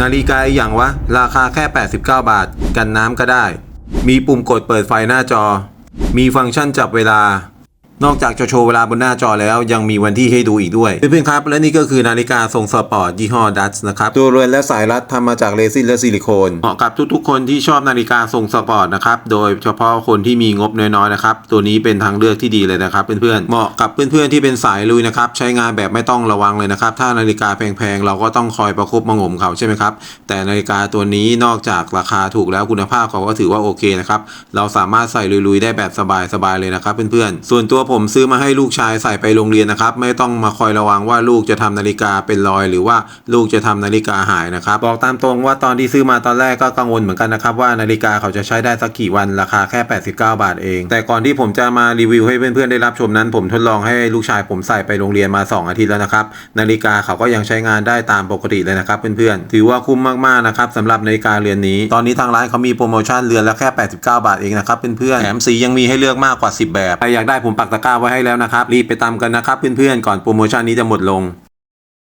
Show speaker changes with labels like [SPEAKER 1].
[SPEAKER 1] นาฬิกาอีกอย่างวะ ราคาแค่ 89 บาท กันน้ำก็ได้ มีปุ่มกดเปิดไฟหน้าจอ มีฟังก์ชันจับเวลา นอกจากจะโชว์เวลาบนหน้าจอแล้วยังมีวันที่ให้ดูอีกด้วยเพื่อนๆครับ และนี่ก็คือนาฬิกาทรงสปอร์ตยี่ห้อดัตนะครับตัวเรือนและสายรัดทำมาจากเรซินและซิลิโคนเหมาะกับทุกๆ คนที่ชอบนาฬิกาทรงสปอร์ตนะครับโดยเฉพาะคนที่มีงบน้อยๆนะครับตัวนี้เป็นทางเลือกที่ดีเลยนะครับเพื่อนๆเหมาะกับเพื่อนๆที่เป็นสายลุยนะครับใช้งานแบบไม่ต้องระวังเลยนะครับถ้านาฬิกาแพงๆเราก็ต้องคอยประคบประหงมเขาใช่ไหมครับแต่นาฬิกาตัวนี้นอกจากราคาถูกแล้วคุณภาพเขาก็ถือว่าโอเคนะครับเราสามารถใส่ลุยๆได้แบบสบายๆเลยนะครับเพื่อนๆส่วนตัวผมซื้อมาให้ลูกชายใส่ไปโรงเรียนนะครับ ไม่ต้องมาคอยระวังว่าลูกจะทำนาฬิกาเป็นรอย หรือว่าลูกจะทำนาฬิกาหายนะครับ บอกตามตรงว่าตอนที่ซื้อมาตอนแรกก็กังวลเหมือนกันนะครับ ว่านาฬิกาเขาจะใช้ได้สักกี่วันราคาแค่ 89 บาทเอง แต่ก่อนที่ผมจะมารีวิวให้เพื่อนๆได้รับชมนั้น ผมทดลองให้ลูกชายผมใส่ไปโรงเรียนมา 2 อาทิตย์แล้วนะครับ นาฬิกาเขาก็ยังใช้งานได้ตามปกติเลยนะครับเพื่อนๆถือว่าคุ้มมากๆนะครับสำหรับนาฬิกาเรือนนี้ ตอนนี้ทางร้านเขามีโปรโมชั่นเรือนละแค่ 89 บาทเองนะครับเพื่อนๆแถมสียังมีให้เลือกมากกว่า 10 แบบใครอยากได้ผมปักตะร้าไว้ให้แล้วนะครับ รีบไปตามกันนะครับเพื่อนๆก่อนโปรโมชั่นนี้จะหมดลง